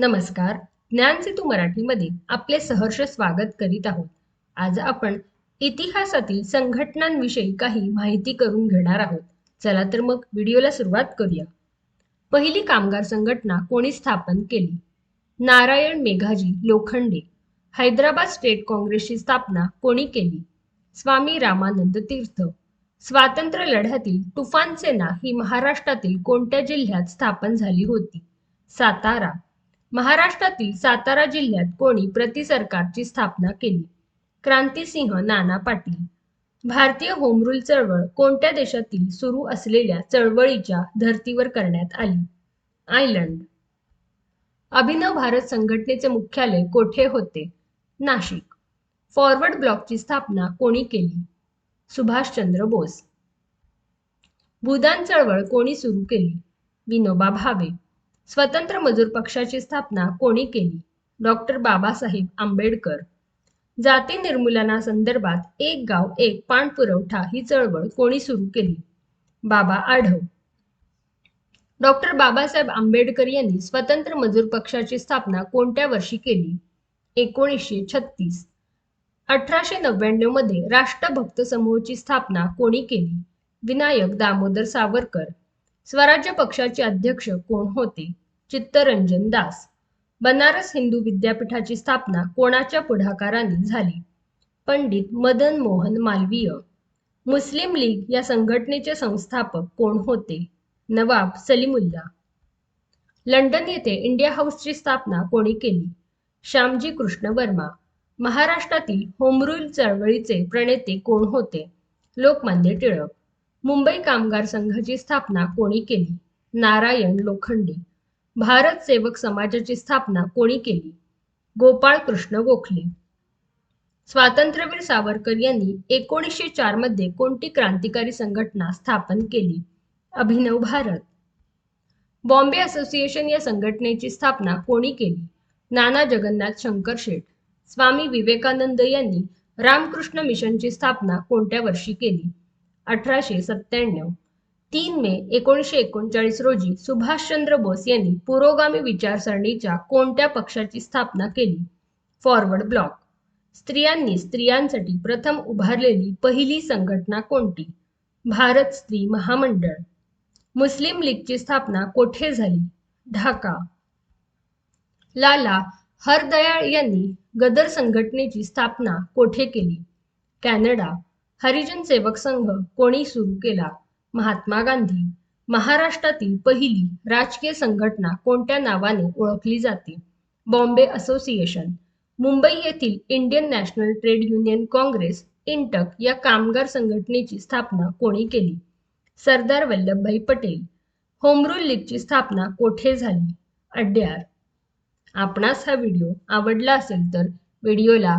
नमस्कार. ज्ञानसेतू मराठीमध्ये आपले सहर्ष स्वागत करीत आहोत. आज आपण इतिहासातील संघटनांविषयी काही माहिती करून घेणार आहोत. चला तर मग व्हिडिओला सुरुवात करूया. पहिली कामगार संघटना कोणी स्थापन केली? नारायण मेघाजी लोखंडे. हैदराबाद स्टेट काँग्रेसची स्थापना कोणी केली? स्वामी रामानंद तीर्थ. स्वातंत्र्य लढ्यातील तुफान सेना ही महाराष्ट्रातील कोणत्या जिल्ह्यात स्थापन झाली होती? सातारा महाराष्ट्रातील सातारा जिल्ह्यात कोणी प्रतिसरकारची स्थापना केली? क्रांतीसिंह नाना पाटील. भारतीय होम रूल चळवळ कोणत्या देशातील सुरू असलेल्या चळवळीच्या धर्तीवर करण्यात आली? आयलंड अभिनव भारत संघटनेचे मुख्यालय कोठे होते? नाशिक. फॉरवर्ड ब्लॉकची स्थापना कोणी केली? सुभाषचंद्र बोस. भूदान चळवळ कोणी सुरू केली? विनोबा भावे. स्वतंत्र मजूर पक्षाची स्थापना कोणी केली? डॉक्टर बाबासाहेब आंबेडकर. जाती निर्मूलनासंदर्भात एक गाव एक पाणपुरवठा ही चळवळ कोणी सुरू केली? बाबा आढव डॉक्टर बाबासाहेब आंबेडकर यांनी स्वतंत्र मजूर पक्षाची स्थापना कोणत्या वर्षी केली? एकोणीसशे छत्तीस. अठराशे नव्याण्णवमध्ये राष्ट्रभक्त समूहाची स्थापना कोणी केली? विनायक दामोदर सावरकर. स्वराज्य पक्षाचे अध्यक्ष कोण होते? चित्तरंजन दास. बनारस हिंदू विद्यापीठाची स्थापना कोणाच्या पुढाकाराने झाली? पंडित मदन मोहन मालवीय. मुस्लिम लीग या संघटनेचे संस्थापक कोण होते? नवाब सलीमुल्ला. लंडन येथे इंडिया हाऊसची स्थापना कोणी केली? श्यामजी कृष्ण वर्मा. महाराष्ट्रातील होमरूल चळवळीचे प्रणेते कोण होते? लोकमान्य टिळक. मुंबई कामगार संघाची स्थापना कोणी केली? नारायण लोखंडे. भारत सेवक समाजाची स्थापना कोणी केली? गोपाळ कृष्ण गोखले. स्वातंत्र्यवीर सावरकर यांनी एकोणीसशे चारमध्ये कोणती क्रांतिकारी संघटना स्थापन केली? अभिनव भारत. बॉम्बे असोसिएशन या संघटनेची स्थापना कोणी केली? नाना जगन्नाथ शंकर शेठ. स्वामी विवेकानंद यांनी रामकृष्ण मिशनची स्थापना कोणत्या वर्षी केली? अठराशे सत्त्याण्णव. तीन मे एकोणीसशे एकोणचाळीस रोजी सुभाषचंद्र बोस यांनी पुरोगामी विचारसरणीच्या कोणत्या पक्षाची स्थापना केली? Forward Bloc. स्त्रियांनी स्त्रियांसाठी प्रथम उभारलेली पहिली संघटना कोणती? भारत स्त्री महामंडळ. मुस्लिम लीगची स्थापना कोठे झाली? ढाका. लाला हरदयाळ यांनी गदर संघटनेची स्थापना कोठे केली? कॅनडा. हरिजन सेवक संघ कोणी सुरू केला? महात्मा गांधी. महाराष्ट्रातील पहिली राजकीय संघटना कोणत्या नावाने ओळखली जाते? Bombay Association. मुंबई येथील Indian National Trade Union Congress INTUC या कामगार संघटनेची स्थापना कोणी केली? सरदार वल्लभभाई पटेल. होमरूल लीगची स्थापना कोठे झाली? अड्यार. आपणास हा व्हिडिओ आवडला असेल तर व्हिडिओला